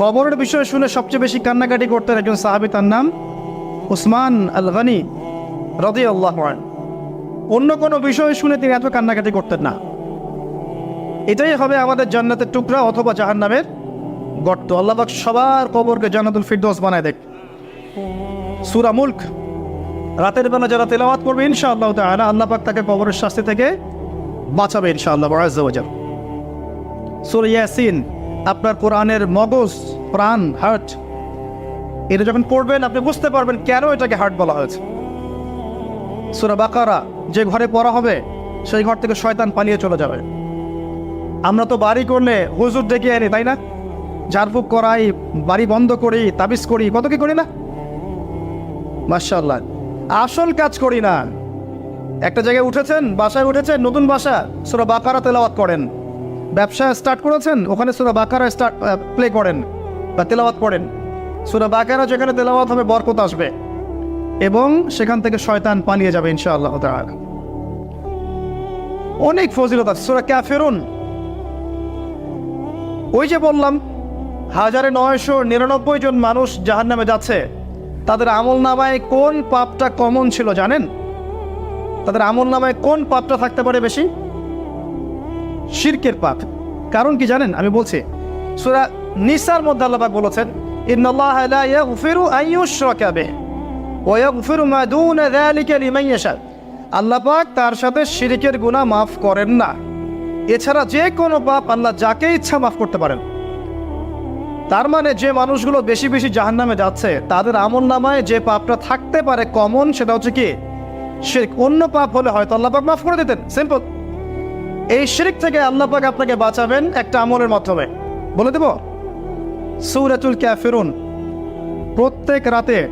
কবরের বিষয়ে শুনে সবচেয়ে বেশি কান্নাকাটি করতেন একজন সাহাবি, তার নাম উসমান আল গানি রদি আল্লাহ অন্য কোনো বিষয় শুনে তিনি এত কান্নাকাটি করতেন না। এটাই হবে আমাদের জান্নাতের টুকরা অথবা জাহান্নামের গর্ত। আল্লাহবাক সবার কবরকে জান্নাতুল ফিরদৌস বানায় দেখ। সুরা মুল্ক, রাতের বেলা যারা তেলাওয়াত করবে তাআলা আল্লাহ পাক তাকে কবরের শাস্তি থেকে বাঁচাবে, ইনশাআল্লাহ আজ্জা ওয়াজাল ইয়াসিন আপনার কোরআনের মগজ, প্রাণ হার্ট এটা যখন পড়বেন, আপনি বুঝতে পারবেন কেন এটাকে হার্ট বলা হয়েছে। সূরা বাকারা, যে ঘরে পড়া হবে, সেই ঘর থেকে শয়তান পালিয়ে চলে যাবে। আমরা তো বাড়ি করলে হুজুর ডেকে আনি, তাই না? ঝাড়ফুঁক করাই, বাড়ি বন্ধ করি, তাবিজ করি, কত কি করি না? মার্শাল্লাহ আসল কাজ করি না। একটা জায়গায় উঠেছেন, বাসায় উঠেছেন, নতুন বাসা, সুরা বাকারা তেলাওয়াত করেন। ব্যবসা স্টার্ট করেছেন? ওখানে সুরা বাকারা স্টার্ট প্লে করেন বা তেলাওয়াত পড়েন সুরা বাকারা যেখানে তেলাওয়াত হবে, বরকত আসবে। এবং সেখান থেকে শয়তান পালিয়ে যাবে, ইনশাআল্লাহ তাআলা। অনেক ফজিলত আছে। সুরা ক্যাফেরুন ওই যে বললাম, হাজারে নয়শো নিরানব্বই জন মানুষ জাহান নামে যাচ্ছে। তাদের আমল নামায় কোন পাপটা কমন ছিল জানেন? তাদের আমল নামায় কোন পাপটা থাকতে পারে বেশি? শিরকের পাপ। কারণ কি জানেন? আমি বলছি, সুরা নিসার মধ্যে আল্লাহ বলেছেন, ইন্নাল্লাহ লা ইয়াগফিরু আন ইউশরাকা বিহি ওয়া ইয়াগফিরু মা দুনা যালিকা লিমান ইয়াশা. আল্লাহ পাক তার সাথে শিরকের গুনাহ মাফ করেন না। এছাড়া যে কোনো পাপ আল্লাহ যাকে ইচ্ছা মাফ করতে পারেন। তার মানে যে মানুষগুলো বেশি বেশি জাহান নামে যাচ্ছে, তাদের আমল নামায় যে পাপটা থাকতে পারে কমন, সেটা হচ্ছে কি শিরক অন্য পাপ হলে হয়তো আল্লাহ মাফ করে দিতেন। সিম্পল। এই শিরিক থেকে আল্লাহ পাক আপনাকে বাঁচাবেন একটা আমলের মাধ্যমে। বলে দেব? সৌরাতুল ক্যাফিরুন প্রত্যেক রাতে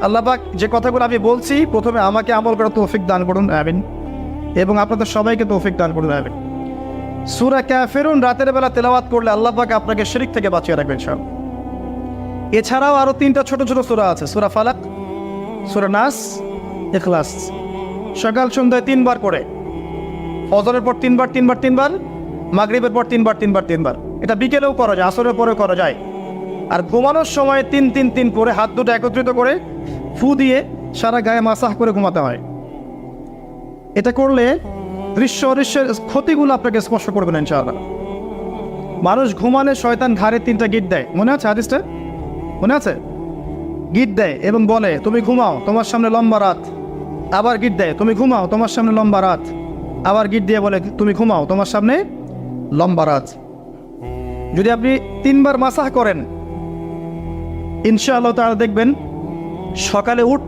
আল্লাহ পাক যে কথাগুলো আমি বলছি, প্রথমে আমাকে আমল করার তৌফিক দান করুন, আমিন। এবং আপনাদের সবাইকে তৌফিক দান করুন, আমিন। সুরা ক্যাফেরুন রাতের বেলা তেলাওয়াত করলে আল্লাহ পাক আপনাকে শিরিক থেকে বাঁচিয়ে রাখবেন সব এছাড়াও আরও তিনটা ছোট ছোট সুরা আছে, সুরা ফালাক, সুরা নাস এখলাস সকাল সন্ধ্যায় তিনবার করে। ফজরের পর তিনবার তিনবার তিনবার, মাগরিবের পর তিনবার তিনবার তিনবার। এটা বিকেলেও করা যায়, আসরের পরেও করা যায়। আর ঘুমানোর সময় তিন তিন তিন করে হাত দুটো একত্রিত করে ফু দিয়ে সারা গায়ে মাসাহ করে ঘুমাতে হয়। এটা করলে দৃশ্য অদৃশ্যের ক্ষতিগুলো আপনাকে স্পর্শ করবে না, ইনশাআল্লাহ। মানুষ ঘুমালে শয়তান ঘাড়ে তিনটা গিট দেয়। মনে আছে হাদিসটা? মনে আছে? গিট দেয় এবং বলে, তুমি ঘুমাও, তোমার সামনে লম্বা রাত। আবার গিট দেয়, তুমি ঘুমাও, তোমার সামনে লম্বা রাত। আবার গিট দিয়ে বলে, তুমি ঘুমাও, তোমার সামনে লম্বা রাজ যদি আপনি তিনবার মাসাহ করেন, ইনশাআল্লাহ তারা দেখবেন সকালে উঠ